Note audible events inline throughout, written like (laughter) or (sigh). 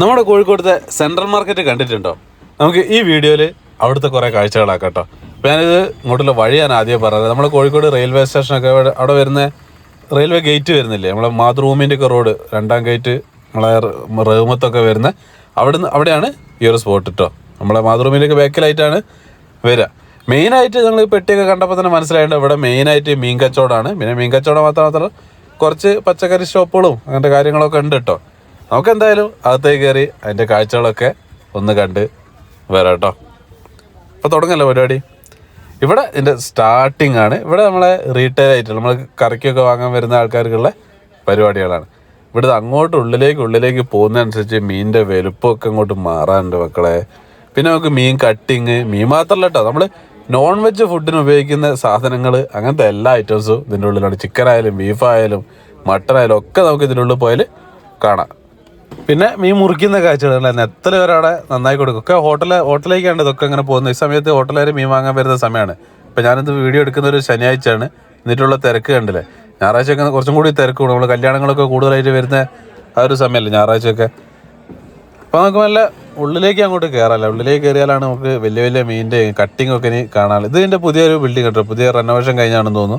നമ്മുടെ കോഴിക്കോടത്തെ central market കണ്ടിട്ടുണ്ടോ? നമുക്ക് ഈ വീഡിയോയിൽ അവിടുത്തെ കുറേ കാഴ്ചകളാക്കാം കേട്ടോ അപ്പോൾ ഞാനിത് ഇങ്ങോട്ടുള്ള വഴി ഞാൻ ആദ്യം പറഞ്ഞത്. നമ്മുടെ കോഴിക്കോട് റെയിൽവേ സ്റ്റേഷനൊക്കെ അവിടെ അവിടെ വരുന്ന റെയിൽവേ ഗേറ്റ് വരുന്നില്ലേ? നമ്മളെ മാതൃഭൂമിന്റെ ഒക്കെ റോഡ് രണ്ടാം ഗേറ്റ് നമ്മളെ റഹ്മത്തൊക്കെ വരുന്ന അവിടുന്ന് അവിടെയാണ് ഈ ഒരു സ്പോട്ട് കേട്ടോ നമ്മളെ മാതൃഭൂമിയിലേക്ക് ബാക്കിലായിട്ടാണ് വരിക മെയിനായിട്ട് ഞങ്ങൾ പെട്ടിയൊക്കെ കണ്ടപ്പോൾ തന്നെ മനസ്സിലായിട്ട് ഇവിടെ മെയിനായിട്ട് മീൻ കച്ചവടമാണ്. പിന്നെ മീൻ കച്ചവടം മാത്രം മാത്രം കുറച്ച് പച്ചക്കറി ഷോപ്പുകളും അങ്ങനത്തെ കാര്യങ്ങളൊക്കെ ഉണ്ട് കേട്ടോ നമുക്ക് എന്തായാലും അകത്തേക്ക് കയറി അതിന്റെ കാഴ്ചകളൊക്കെ ഒന്ന് കണ്ട് വരാം കേട്ടോ അപ്പോൾ തുടങ്ങല്ലോ പരിപാടി? ഇവിടെ ഇതിന്റെ സ്റ്റാർട്ടിംഗ് ആണ്. ഇവിടെ നമ്മളെ റീറ്റെയിൽ ആയിട്ട് നമ്മൾ കറിക്കൊക്കെ വാങ്ങാൻ വരുന്ന ആൾക്കാർക്കുള്ള പരിപാടികളാണ്. ഇവിടുന്ന് അങ്ങോട്ട് ഉള്ളിലേക്ക് ഉള്ളിലേക്ക് പോകുന്നതനുസരിച്ച് മീനിന്റെ വലുപ്പമൊക്കെ അങ്ങോട്ട് മാറാനുണ്ട് മക്കളെ. പിന്നെ നമുക്ക് മീൻ കട്ടിങ് മീൻ മാത്രമല്ല കേട്ടോ നമ്മൾ നോൺ വെജ് ഫുഡിന് ഉപയോഗിക്കുന്ന സാധനങ്ങൾ അങ്ങനത്തെ എല്ലാ ഐറ്റംസും ഇതിന്റെ ഉള്ളിലാണ്. ചിക്കൻ ആയാലും ബീഫ് ആയാലും മട്ടൺ ആയാലും ഒക്കെ നമുക്ക് ഇതിന്റെ ഉള്ളിൽ പോയാൽ കാണാം. പിന്നെ മീൻ മുറിക്കുന്ന കാഴ്ചകൾ എത്ര പേരവിടെ നന്നായി കൊടുക്കും. ഒക്കെ ഹോട്ടൽ ഹോട്ടലിലേക്കാണ് ഇതൊക്കെ അങ്ങനെ പോകുന്നത്. ഈ സമയത്ത് ഹോട്ടലുകാർ മീൻ വാങ്ങാൻ വരുന്ന സമയമാണ് ഇപ്പം ഞാനിത് വീഡിയോ എടുക്കുന്ന ഒരു ശനിയാഴ്ചയാണ്. എന്നിട്ടുള്ള തിരക്ക് കണ്ടില്ലേ? ഞായറാഴ്ചയൊക്കെ കുറച്ചും കൂടി തിരക്ക് കൂടും. നമ്മൾ കല്യാണങ്ങളൊക്കെ കൂടുതലായിട്ട് വരുന്ന ആ ഒരു സമയമല്ലേ ഞായറാഴ്ചയൊക്കെ. അപ്പോൾ നമുക്ക് നല്ല ഉള്ളിലേക്ക് അങ്ങോട്ട് കയറാമല്ലോ ഉള്ളിലേക്ക് കയറിയാലാണ് നമുക്ക് വലിയ വലിയ മീനിന്റെ കട്ടിംഗ് ഒക്കെ ഇനി കാണാമല്ലോ ഇത് ഇതിന്റെ പുതിയൊരു ബിൽഡിംഗ് കേട്ടോ പുതിയ റെനോവേഷൻ കഴിഞ്ഞാണെന്ന് തോന്നുന്നു.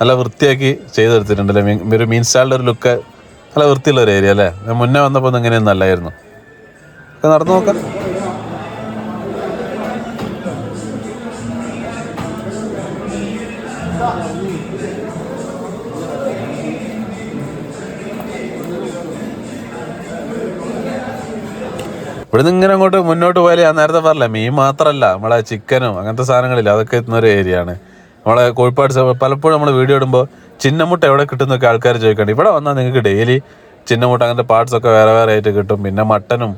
നല്ല വൃത്തിയാക്കി ചെയ്തെടുത്തിട്ടുണ്ടല്ലേ മീൻ ഒരു മീൻ സ്റ്റാളിന്റെ ഒരു ലുക്ക് നല്ല വൃത്തിയുള്ള ഒരു ഏരിയ അല്ലേ? മുന്നേ വന്നപ്പോൾ ഒന്നും ഇങ്ങനെയൊന്നും അല്ലായിരുന്നു. ഒക്കെ നടന്നു നോക്കാം. ഇവിടുന്ന് ഇങ്ങനെ അങ്ങോട്ട് മുന്നോട്ട് പോയാലേ ഞാൻ നേരത്തെ പറഞ്ഞില്ല മീൻ മാത്രമല്ല നമ്മളെ ചിക്കനും അങ്ങനത്തെ സാധനങ്ങളില്ല അതൊക്കെ എത്തുന്ന ഒരു ഏരിയ ആണ്. നമ്മളെ കോഴിപ്പാട് പലപ്പോഴും നമ്മൾ വീഡിയോ ഇടുമ്പോൾ ചിന്നമുട്ട എവിടെ കിട്ടുന്നൊക്കെ ആൾക്കാർ ചോദിക്കണ്ട ഇവിടെ വന്നാൽ നിങ്ങൾക്ക് ഡെയിലി ചിന്നമുട്ട അങ്ങനത്തെ പാർട്സ് ഒക്കെ വേറെ വേറെ ആയിട്ട് കിട്ടും. പിന്നെ മട്ടനും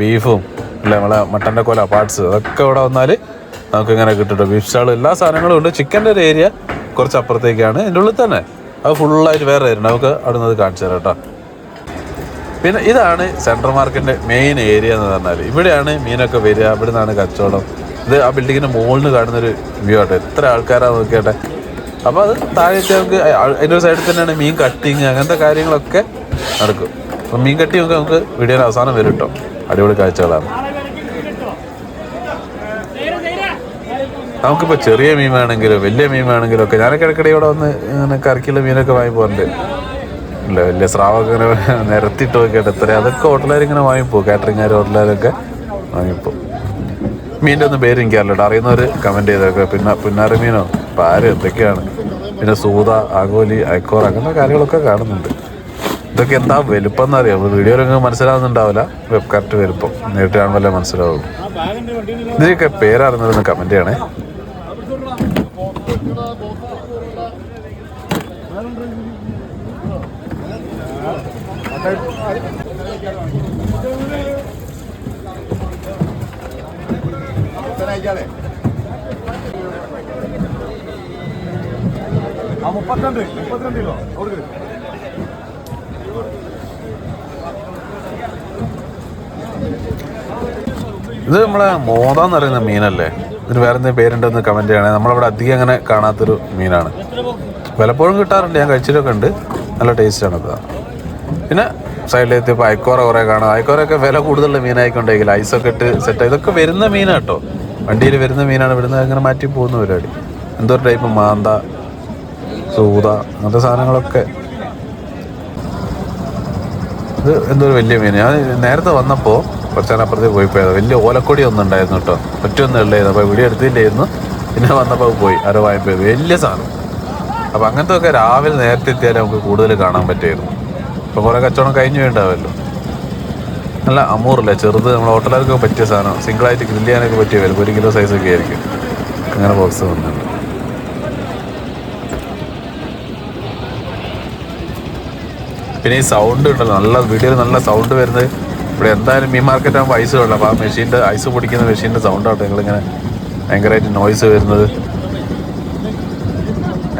ബീഫും അല്ലെ നമ്മളെ മട്ടന്റെ കൊല പാർട്സ് അതൊക്കെ ഇവിടെ വന്നാൽ നമുക്ക് ഇങ്ങനെ കിട്ടും ബീഫ് സ്റ്റാൾ എല്ലാ സാധനങ്ങളും ഉണ്ട്. ചിക്കന്റെ ഒരു ഏരിയ കുറച്ച് അപ്പുറത്തേക്കാണ്. ഇതിന്റെ ഉള്ളിൽ തന്നെ. അത് ഫുള്ളായിട്ട് വേറെ ആയിരുന്നു. നമുക്ക് അവിടെ നിന്ന് കാണിച്ചു തരാം കേട്ടോ പിന്നെ ഇതാണ് സെൻട്രൽ മാർക്കറ്റിന്റെ മെയിൻ ഏരിയ എന്ന് പറഞ്ഞാൽ ഇവിടെയാണ് മീനൊക്കെ വരിക. ഇവിടെ നിന്നാണ് കച്ചവടം. ഇത് ആ ബിൽഡിങ്ങിന്റെ മുകളിൽ കാണുന്നൊരു വ്യൂ ആട്ടെ. എത്ര ആൾക്കാരാണ് നോക്കിയാട്ടെ. അപ്പോൾ അത് താഴെ നമുക്ക് അതിന്റെ ഒരു സൈഡിൽ തന്നെയാണ് മീൻ കട്ടിങ് അങ്ങനത്തെ കാര്യങ്ങളൊക്കെ നടക്കും. അപ്പം മീൻ കട്ടി ഒക്കെ നമുക്ക് വീഡിയോയുടെ അവസാനം വരും കേട്ടോ അടിപൊളി കാഴ്ചകളാണ്. നമുക്കിപ്പോൾ ചെറിയ മീൻ വേണമെങ്കിലും വലിയ മീൻ വേണമെങ്കിലും ഒക്കെ ഞാനൊക്കെ ഇടയ്ക്കിടെ ഇവിടെ വന്ന് ഇങ്ങനെ കറിക്കുള്ള മീനൊക്കെ വാങ്ങി പോകാറുണ്ട്. ഇല്ല വലിയ സ്രാവൊക്കെ ഇങ്ങനെ (laughs) നിരത്തിയിട്ട് നോക്കിയിട്ട് എത്ര അതൊക്കെ ഹോട്ടലുകാർ ഇങ്ങനെ വാങ്ങിപ്പോ കാറ്ററിംഗുകാർ ഹോട്ടലുകാരൊക്കെ വാങ്ങിപ്പോ മീന്റെ ഒന്നും പേര് എനിക്കറിയില്ല അറിയുന്നവർ കമന്റ് ചെയ്തൊക്കെ. പിന്നെ പിന്നാറി മീനോ? പാര എന്തൊക്കെയാണ്? പിന്നെ സൂത ആഗോലി ഐക്കോർ അങ്ങനത്തെ കാര്യങ്ങളൊക്കെ കാണുന്നുണ്ട്. ഇതൊക്കെ എന്താ വലുപ്പം എന്നറിയാം വീഡിയോയിലൊക്കെ മനസ്സിലാവുന്നുണ്ടാവില്ല. വെബ് കറക്റ്റ് വലുപ്പം നേരിട്ട് കാണുമ്പോൾ മനസ്സിലാവും ഇതിനൊക്കെ പേരറിഞ്ഞതെന്ന് കമന്റ് ചെയ്യണേ. ആ മുപ്പത്തിരണ്ട് മുപ്പത്തിരണ്ട് കിലോ. കൊടുക്ക് ഇത് നമ്മളെ മോതാന്ന് പറയുന്ന മീനല്ലേ? ഇതിന് വേറെ എന്തെങ്കിലും പേരുണ്ടെന്ന് കമന്റ് ചെയ്യണേ. നമ്മളവിടെ അധികം അങ്ങനെ കാണാത്തൊരു മീനാണ്. പലപ്പോഴും കിട്ടാറുണ്ട്. ഞാൻ കഴിച്ചിട്ടൊക്കെ ഉണ്ട്. നല്ല ടേസ്റ്റാണ് ഇത് പിന്നെ സൈഡിലെത്തിയപ്പോൾ അയക്കോറ കുറേ കാണാം. അയക്കോറൊക്കെ വില കൂടുതലുള്ള മീനായിക്കൊണ്ടെങ്കിൽ ഐസൊക്കെ ഇട്ട് സെറ്റ് ഇതൊക്കെ വരുന്ന മീനാണ് കേട്ടോ. വണ്ടിയിൽ വരുന്ന മീനാണ് ഇവിടുന്ന് അങ്ങനെ മാറ്റി പോകുന്ന പരിപാടി. എന്തോ ടൈപ്പ് മാന്ത സൂത അങ്ങനത്തെ സാധനങ്ങളൊക്കെ. ഇത് എന്തോ ഒരു വലിയ മീൻ ഞാൻ നേരത്തെ വന്നപ്പോൾ കുറച്ചതിനപ്പുറത്തേക്ക് പോയി പോയത് വലിയ ഓലക്കൊടി ഒന്നും ഉണ്ടായിരുന്നു കേട്ടോ. ഒറ്റൊന്നും ഉള്ളായിരുന്നു അപ്പോൾ വീഡിയോ എടുത്തില്ലായിരുന്നു. പിന്നെ വന്നപ്പോൾ പോയി. ആരോ വായ്പ വലിയ സാധനം. അപ്പോൾ അങ്ങനത്തെ ഒക്കെ രാവിലെ നേരത്തെ എത്തിയാലേ നമുക്ക് കൂടുതൽ കാണാൻ പറ്റുമായിരുന്നു അപ്പോൾ കുറേ കച്ചവടം കഴിഞ്ഞു വേണ്ടാവല്ലോ നല്ല അമൂറില്ല? ചെറുത് നമ്മൾ ഹോട്ടലുകാർക്ക് പറ്റിയ സാധനം. സിംഗിളായിട്ട് ഗ്രില്ല് ചെയ്യാനൊക്കെ പറ്റിയ വില. ഒരു കിലോ സൈസൊക്കെ ആയിരിക്കും. അങ്ങനെ ബോക്സ് വന്നിട്ടുണ്ട് പിന്നെ ഈ സൗണ്ട് ഉണ്ടല്ലോ. നല്ല വീഡിയോയിൽ നല്ല സൗണ്ട് വരുന്നത്. ഇവിടെ എന്തായാലും മീൻ മാർക്കറ്റ് ആകുമ്പോൾ ഐസ് വേണം അപ്പോൾ ആ മെഷീന്റെ ഐസ് പൊടിക്കുന്ന മെഷീന്റെ സൗണ്ട് ആട്ടെ നിങ്ങളിങ്ങനെ ഭയങ്കരമായിട്ട് നോയ്സ് വരുന്നത്.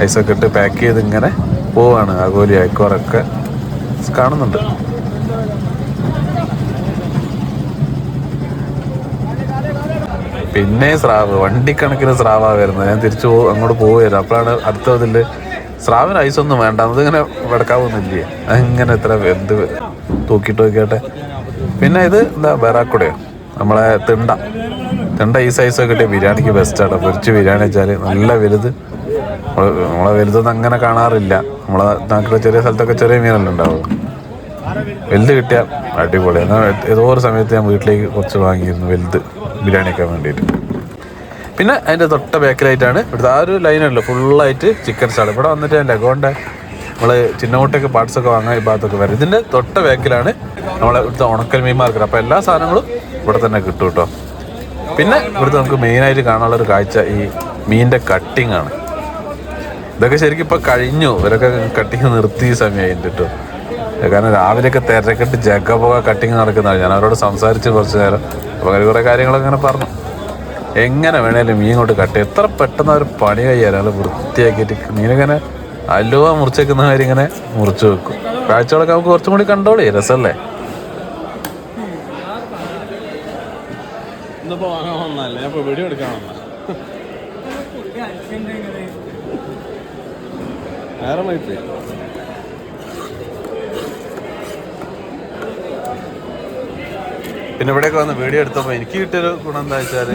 ഐസൊക്കെ ഇട്ട് പാക്ക് ചെയ്ത് ഇങ്ങനെ പോവാണ്. ആഗോലി അയക്കോറൊക്കെ കാണുന്നുണ്ട്. പിന്നെ സ്രാവ് വണ്ടിക്കണക്കിന് സ്രാവാ വരുന്നത്. ഞാൻ തിരിച്ചു അങ്ങോട്ട് പോവുകയായിരുന്നു. അപ്പോഴാണ് അടുത്ത ഇതിൽ സ്രാവിന് ഒന്നും വേണ്ട. അതിങ്ങനെ വെടക്കാവൊന്നുമില്ലേ. അങ്ങനെ എത്ര എന്ത് തൂക്കിയിട്ട് നോക്കിയാട്ടെ. പിന്നെ ഇത് എന്താ ബറാക്കുടയോ? നമ്മളെ തിണ്ട. തിണ്ട ഈ സൈസൊക്കെ കിട്ടിയ ബിരിയാണിക്ക് ബെസ്റ്റാണ് പൊരിച്ച് ബിരിയാണി വെച്ചാൽ നല്ല വലുത്. നമ്മളെ വലുതൊന്നും അങ്ങനെ കാണാറില്ല. നമ്മളെ നാട്ടിലെ ചെറിയ സ്ഥലത്തൊക്കെ ചെറിയ മീനല്ലേ ഉണ്ടാവുള്ളൂ. വലുത് കിട്ടിയാൽ അടിപൊളി. എന്നാൽ ഏതോ ഒരു സമയത്ത് ഞാൻ വീട്ടിലേക്ക് കുറച്ച് വാങ്ങിയിരുന്നു വലുത്. ബിരിയാണി വെക്കാൻ വേണ്ടിയിട്ട്. പിന്നെ അതിന്റെ തൊട്ട ബാക്കിലായിട്ടാണ് ഇവിടുത്തെ ആ ഒരു ലൈനുണ്ടല്ലോ ഫുള്ളായിട്ട് ചിക്കൻ സ്റ്റാൾ ഇവിടെ വന്നിട്ട് അതിന്റെ അക്കൗണ്ട് നമ്മൾ ചിന്നമുട്ടൊക്കെ പാർട്സൊക്കെ വാങ്ങാൻ ഈ ഭാഗത്തൊക്കെ വരും. ഇതിന്റെ തൊട്ട ബാക്കിലാണ് നമ്മളെ ഇവിടുത്തെ ഉണക്കൽ മീൻ മാർക്കറ്റ് അപ്പോൾ എല്ലാ സാധനങ്ങളും ഇവിടെ തന്നെ കിട്ടും കേട്ടോ. പിന്നെ ഇവിടുത്തെ നമുക്ക് മെയിനായിട്ട് കാണാനുള്ള ഒരു കാഴ്ച ഈ മീനിന്റെ കട്ടിങ്ങാണ് ഇതൊക്കെ ശരിക്കും ഇപ്പോൾ കഴിഞ്ഞു. ഇവരൊക്കെ കട്ടിങ് നിർത്തി സമയമായിട്ട് കേട്ടോ. കാരണം രാവിലെയൊക്കെ തിരക്കിട്ട് ജഗപോക കട്ടിങ് നടക്കുന്നതാണ്. ഞാൻ അവരോട് സംസാരിച്ച് കുറച്ച് നേരം. അപ്പോൾ അങ്ങനെ കുറേ കാര്യങ്ങളൊക്കെ ഇങ്ങനെ പറഞ്ഞു. എങ്ങനെ വേണേലും മീൻ കൊണ്ട് കട്ട് എത്ര പെട്ടെന്ന് അവർ പണി കഴിയാൻ അയാൾ വൃത്തിയാക്കിയിട്ട് മീനിങ്ങനെ അലുവ മുറിച്ചേക്കുന്ന കാര്യം ഇങ്ങനെ മുറിച്ച് വെക്കും. കാഴ്ചകളൊക്കെ നമുക്ക് കുറച്ചും കൂടി കണ്ടോളി രസമല്ലേ? വേറെ വാങ്ങാൻ വന്നല്ലേ ഞാൻ ഇപ്പൊ വീഡിയോ എടുക്കാൻ വന്ന നേരം വൈകിട്ട് പിന്നെ ഇവിടെയൊക്കെ വന്ന് വീഡിയോ എടുത്തപ്പോൾ എനിക്ക് കിട്ടിയൊരു ഗുണം എന്താ വെച്ചാൽ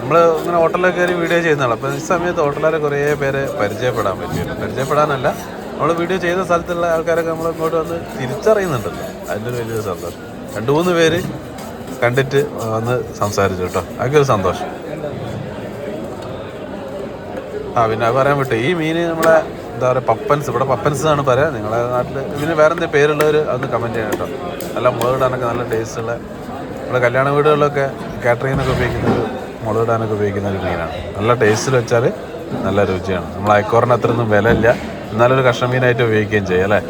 നമ്മൾ ഇങ്ങനെ ഹോട്ടലിലൊക്കെ കയറി വീഡിയോ ചെയ്യുന്നതാണ്. അപ്പോൾ ഈ സമയത്ത് ഹോട്ടലുകാരെ കുറേ പേരെ പരിചയപ്പെടാൻ പറ്റിയിട്ടുണ്ട് പരിചയപ്പെടാനല്ല നമ്മൾ വീഡിയോ ചെയ്യുന്ന സ്ഥലത്തുള്ള ആൾക്കാരൊക്കെ നമ്മൾ ഇങ്ങോട്ട് വന്ന് തിരിച്ചറിയുന്നുണ്ടല്ലോ അതിന്റെ ഒരു വലിയൊരു സന്തോഷം. രണ്ട് മൂന്ന് പേര് കണ്ടിട്ട് വന്ന് സംസാരിച്ചു കേട്ടോ. അതൊക്കെ ഒരു സന്തോഷം. ആ പിന്നെ പറയാൻ പറ്റും ഈ മീൻ നമ്മളെ എന്താ പറയുക പപ്പൻസ് ഇവിടെ പപ്പൻസ് എന്നാണ് പറയാ നിങ്ങളെ നാട്ടിൽ ഇതിന് വേറെ എന്തെങ്കിലും പേരുള്ളവർ അതൊന്ന് കമന്റ് ചെയ്യണം കേട്ടോ. നല്ല മുളകിടാനൊക്കെ നല്ല ടേസ്റ്റ് ഉള്ള നമ്മുടെ കല്യാണ വീടുകളിലൊക്കെ കാറ്ററിങ്ങിനൊക്കെ ഉപയോഗിക്കുന്നത് ഒരു മുളക് ഇടാനൊക്കെ ഉപയോഗിക്കുന്ന ഒരു മീനാണ്. നല്ല ടേസ്റ്റിൽ വെച്ചാൽ നല്ല രുചിയാണ്. നമ്മൾ അയക്കോറിന് അത്രയൊന്നും വിലയില്ല. എന്നാലും ഒരു മീനായിട്ട് ഉപയോഗിക്കുകയും ചെയ്യും അല്ലേ?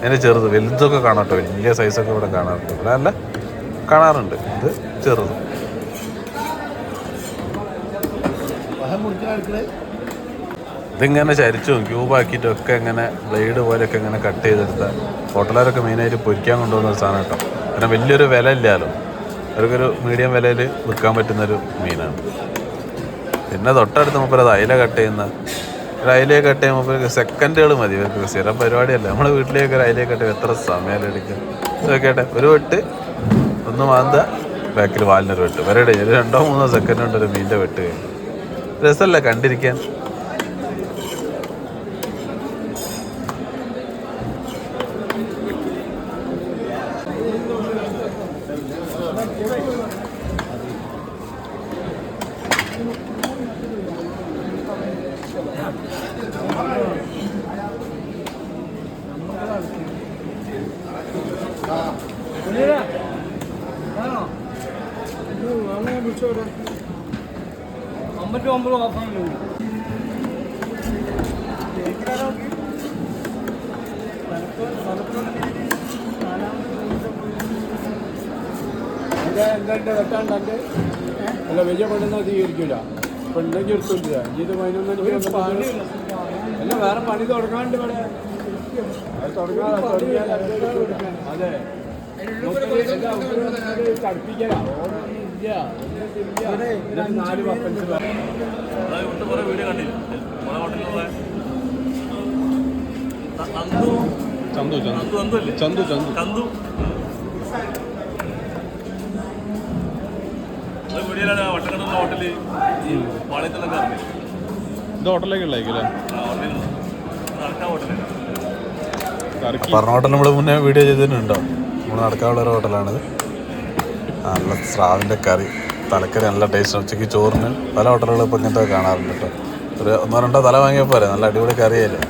അതിന്റെ ചെറുത് വലുതൊക്കെ കാണാട്ടോ. വലിയ സൈസൊക്കെ ഇവിടെ കാണാറുണ്ട്. ഇവിടെ അല്ല കാണാറുണ്ട്. ഇത് ചെറുത്. ഇതിങ്ങനെ ചരിച്ചും ക്യൂബാക്കിയിട്ടും ഒക്കെ ഇങ്ങനെ ബ്ലേഡ് പോലെയൊക്കെ ഇങ്ങനെ കട്ട് ചെയ്തെടുത്ത ഹോട്ടലുകാരൊക്കെ മെയിനായിട്ട് പൊരിക്കാൻ കൊണ്ടുപോകുന്ന ഒരു സാധനം കേട്ടോ. പിന്നെ വലിയൊരു വില ഇല്ലല്ലോ അവർക്കൊരു മീഡിയം വിലയിൽ വിൽക്കാൻ പറ്റുന്നൊരു മീനാണ്. പിന്നെ തൊട്ടടുത്ത് നമുക്കൊരു അയില കട്ട് ചെയ്യുന്ന ഒരു അയിലയെ കട്ട് ചെയ്യുമ്പോൾ സെക്കൻഡുകൾ മതി. ഇവർക്ക് സ്ഥിരം പരിപാടിയല്ല. നമ്മുടെ വീട്ടിലേക്ക് ഒരു അയിലയെ കട്ട് എത്ര സമയം എടുക്കും ഇതൊക്കെട്ടെ ഒരു വെട്ട് ഒന്ന് മാന്ത ബാക്കിൽ വാലിനൊരു വെട്ട്. വരട്ടെ ഒരു രണ്ടോ മൂന്നോ സെക്കൻഡ് കൊണ്ട് ഒരു മീനിന്റെ വെട്ട് കഴിഞ്ഞു രസമല്ല കണ്ടിരിക്കാൻ? അമ്പത്തി ഒമ്പത് അല്ല വലിയ പെണ്ണെന്ന് സ്വീകരിക്കില്ല പെണ്ണെങ്കിൽ എടുത്തില്ല ഇത് പതിനൊന്നും അല്ല വേറെ പണി തുടങ്ങാണ്ട് ഇവിടെ അത് തുടങ്ങിയാൽ തടുപ്പിക്കലാ നമ്മൾ ചന്തു നമ്മൾ മുന്നേ വീഡിയോ ചെയ്തിട്ടുണ്ടോ? നമ്മൾ നടക്കാനുള്ള ഒരു ഹോട്ടലാണിത് നല്ല സ്രാവിന്റെ കറി. തലക്കറി നല്ല ടേസ്റ്റ് ഉച്ചയ്ക്ക് ചോറിന് പല ഹോട്ടലുകളും ഇപ്പോൾ ഇങ്ങനത്തെ കാണാറുണ്ട് കേട്ടോ. ഒരു ഒന്നോ രണ്ടോ തല വാങ്ങിയാൽ പോരെ. നല്ല അടിപൊളി കറിയല്ലേ.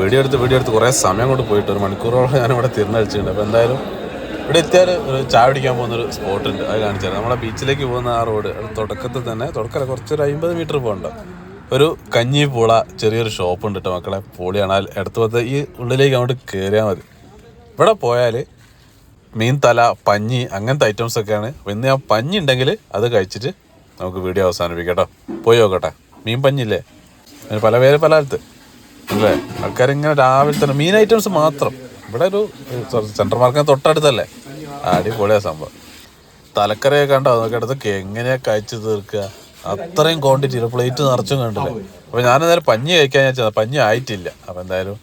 വീഡിയോ എടുത്ത് വീഡിയോ എടുത്ത് കുറേ സമയം കൊണ്ട് പോയിട്ട് ഒരു മണിക്കൂറോളം ഞാൻ ഇവിടെ തിരിഞ്ഞടിച്ചിട്ടുണ്ട്. അപ്പോൾ എന്തായാലും ഇവിടെ എത്തിയാൽ ഒരു ചായ പിടിക്കാൻ പോകുന്ന ഒരു സ്പോട്ട് ഉണ്ട്. അത് കാണിച്ചു തരാം നമ്മളെ ബീച്ചിലേക്ക് പോകുന്ന ആ റോഡ് തുടക്കത്തിൽ തന്നെ തുടക്കമല്ല കുറച്ചൊരു അമ്പത് മീറ്റർ പോകണ്ട. ഒരു കഞ്ഞി പൂള ചെറിയൊരു ഷോപ്പ് ഉണ്ട് കേട്ടോ മക്കളെ പൂളിയാണ് എടുത്തു പത്ത് ഈ ഉള്ളിലേക്ക് അങ്ങോട്ട് കയറിയാൽ മതി. ഇവിടെ പോയാൽ മീൻ തല പഞ്ഞി അങ്ങനത്തെ ഐറ്റംസ് ഒക്കെയാണ്. ഇന്ന് ഞാൻ പഞ്ഞി ഉണ്ടെങ്കിൽ അത് കഴിച്ചിട്ട് നമുക്ക് വീഡിയോ അവസാനിപ്പിക്കാം പോയി നോക്കട്ടെ. മീൻ പഞ്ഞില്ലേ? അതിന് പല പേര് പല കാലത്ത് അല്ലേ? ആൾക്കാരിങ്ങനെ രാവിലെ തന്നെ മീൻ ഐറ്റംസ് മാത്രം. ഇവിടെ ഒരു സെൻട്രൽ മാർക്കറ്റ് തൊട്ടടുത്തല്ലേ? അടിപൊളിയാ സംഭവം. തലക്കറിയൊക്കെ കണ്ടോ? അതൊക്കെ അടുത്തൊക്കെ എങ്ങനെയാ കഴിച്ചു തീർക്കുക? അത്രയും ക്വാണ്ടിറ്റി പ്ലേറ്റ് നിറച്ചും കണ്ടില്ല? അപ്പോൾ ഞാൻ എന്തായാലും പഞ്ഞി കഴിക്കാൻ ഞാൻ ചെന്നത് പഞ്ഞി ആയിട്ടില്ല. അപ്പോൾ എന്തായാലും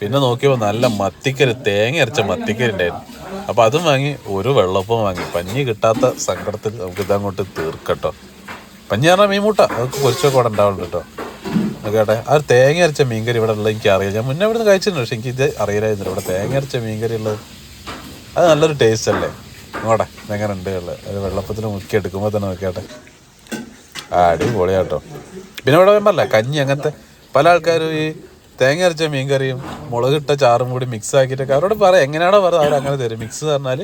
പിന്നെ നോക്കിയപ്പോൾ നല്ല മത്തിക്കരി തേങ്ങ അരച്ച മത്തിക്കരി ഉണ്ടായിരുന്നു അപ്പോൾ അതും വാങ്ങി ഒരു വെള്ളപ്പം വാങ്ങി. പഞ്ഞി കിട്ടാത്ത സങ്കടത്തിൽ നമുക്ക് ഇതങ്ങോട്ട് തീർക്കട്ടോ. പഞ്ഞി പറഞ്ഞാൽ മീൻമുട്ട. അതൊക്കെ പൊരിച്ചൊക്കെ ഇവിടെ ഉണ്ടാവുള്ളൂ കേട്ടോ. കേട്ടെ. ആ തേങ്ങ അരച്ച മീൻകറി ഇവിടെ ഉള്ളത് എനിക്ക് അറിയാം ഞാൻ മുന്നേ ഇവിടെ നിന്ന് കഴിച്ചിട്ടുണ്ട് പക്ഷെ എനിക്ക് ഇത് അറിയില്ലായിരുന്നു. ഇവിടെ തേങ്ങ അരച്ച മീൻകറി ഉള്ളത് അത് നല്ലൊരു ടേസ്റ്റ് അല്ലേ? നോടെ എങ്ങനെ ഉണ്ട് ഉള്ളത്. അത് വെള്ളപ്പത്തിന് മുക്കി എടുക്കുമ്പോൾ തന്നെ നോക്കിയാട്ടെ. അടിപൊളിയാട്ടോ. പിന്നെ ഇവിടെ പറഞ്ഞല്ല കഞ്ഞി അങ്ങനത്തെ പല ആൾക്കാരും ഈ തേങ്ങ അരച്ച മീൻകറിയും മുളകിട്ട ചാറും കൂടി മിക്സ് ആക്കിയിട്ടൊക്കെ അവരോട് പറയാം എങ്ങനെയാണോ പറയുക അവർ അങ്ങനെ തരും. മിക്സ് പറഞ്ഞാൽ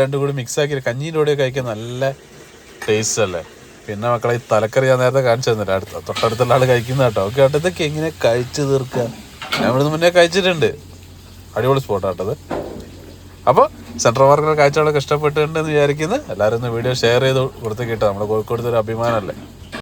രണ്ടും കൂടി മിക്സ് ആക്കി കഞ്ഞീന്റെ കൂടെ കഴിക്കാൻ നല്ല ടേസ്റ്റ് അല്ലേ? പിന്നെ മക്കളെ ഈ തലക്കറി ഞാൻ നേരത്തെ കാണിച്ചു തന്നില്ല അടുത്ത തൊട്ടടുത്തുള്ള ആൾ കഴിക്കുന്ന കേട്ടോ. ഓക്കെ കേട്ടോ എങ്ങനെ കഴിച്ചു തീർക്കുക? ഞാൻ ഇവിടുന്ന് മുന്നേ കഴിച്ചിട്ടുണ്ട്. അടിപൊളി സ്പോട്ടാട്ടത് അപ്പോൾ സെൻട്രൽ മാർക്കറ്റ് കാഴ്ചകളൊക്കെ ഇഷ്ടപ്പെട്ടിട്ടുണ്ടെന്ന് വിചാരിക്കുന്നത് എല്ലാവരും ഒന്ന് വീഡിയോ ഷെയർ ചെയ്ത് കൊടുത്ത് കേട്ടോ. നമ്മുടെ കോഴിക്കോടത്തെ ഒരു അഭിമാനമല്ലേ?